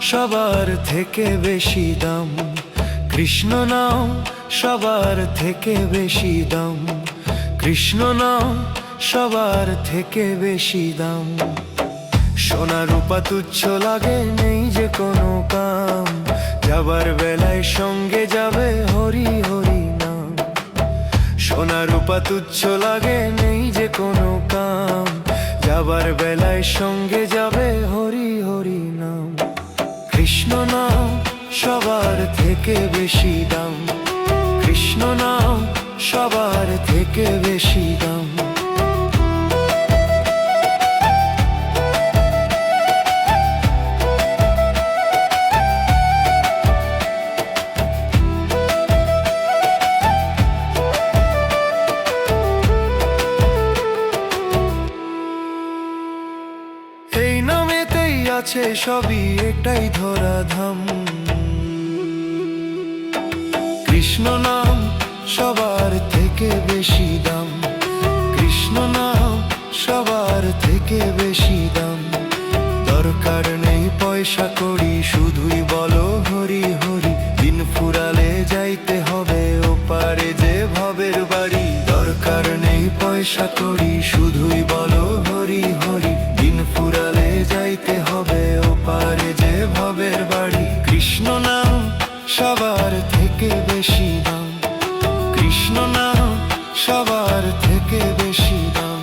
সবার থেকে বেশি দাম। কৃষ্ণ নাম সবার থেকে বেশি দাম। কৃষ্ণ নাম সবার থেকে বেশি দাম। সোনা রূপা তুচ্ছ লাগে নেই যে কোনো কাম। যাবার বেলায় সঙ্গে যাবে হরি হরি নাম। সোনা রূপা তুচ্ছ লাগে নেই যে কোনো কাম। যাবার বেলায় সঙ্গে যাবে হরি হরি নাম। কৃষ্ণ নাম সবার থেকে বেশি দাম। কৃষ্ণ নাম সবার থেকে বেশি দাম। আছে সবই এটাই ধরা ধাম কৃষ্ণ নাম সবার থেকে বেশি দাম। কৃষ্ণ নাম সবার থেকে বেশি দাম। দরকার নেই পয়সা করি, শুধুই বলো হরি হরি। দিন ফুরালে যাইতে হবে ও পারে যে ভবের বাড়ি। দরকার নেই পয়সা করি, শুধুই বলো হরি হরি। সবার থেকে বেশি দাম। কৃষ্ণ নাম সবার থেকে বেশি দাম।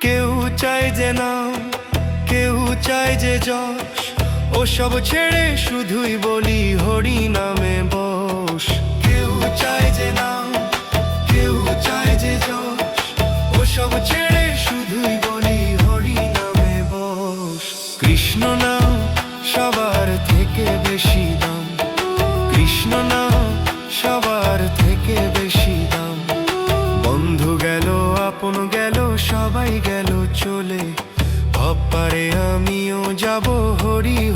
কেউ চায় যে নাম, কেউ চায় যে যশ ওসব ছেড়ে শুধুই বলি হরি নামে বস। কেউ চায় যে নাম, কেউ চায় যে যশ। ওসব ছেড়ে শুধুই বলি হরি নামে বস। কৃষ্ণ নাম সবার থেকে বেশি দাম। কৃষ্ণ নাম সবার থেকে বেশি দাম। বন্ধু গেল, আপন গেল, সবাই গেল চলে। অপারে আমিও যাব হরি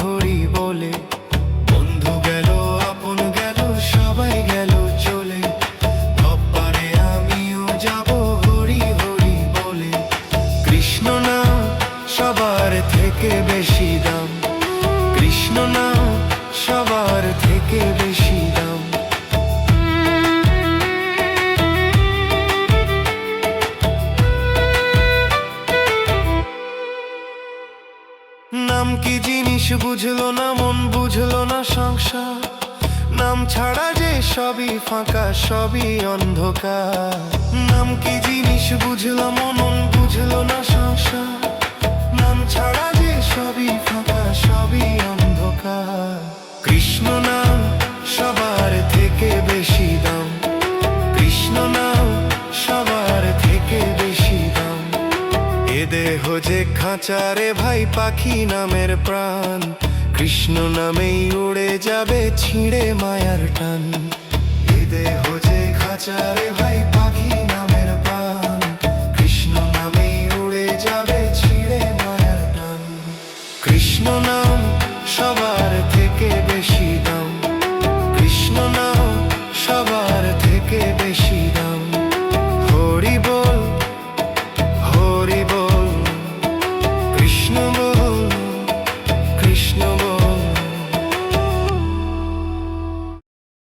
থেকে বেশি দাম। কৃষ্ণ নাম সবার থেকে বেশি দাম। নাম কি জিনিস বুঝলো না, মন বুঝলো না, সংসার? নাম ছাড়া যে সবই ফাঁকা, সবই অন্ধকার। নাম কি জিনিস বুঝলো মন বুঝলো না, সংসার? দেহ যে খাঁচারে ভাই পাখি নামের প্রাণ। কৃষ্ণ নামেই উড়ে যাবে ছিঁড়ে মায়ার টান। দেহ যে খাঁচার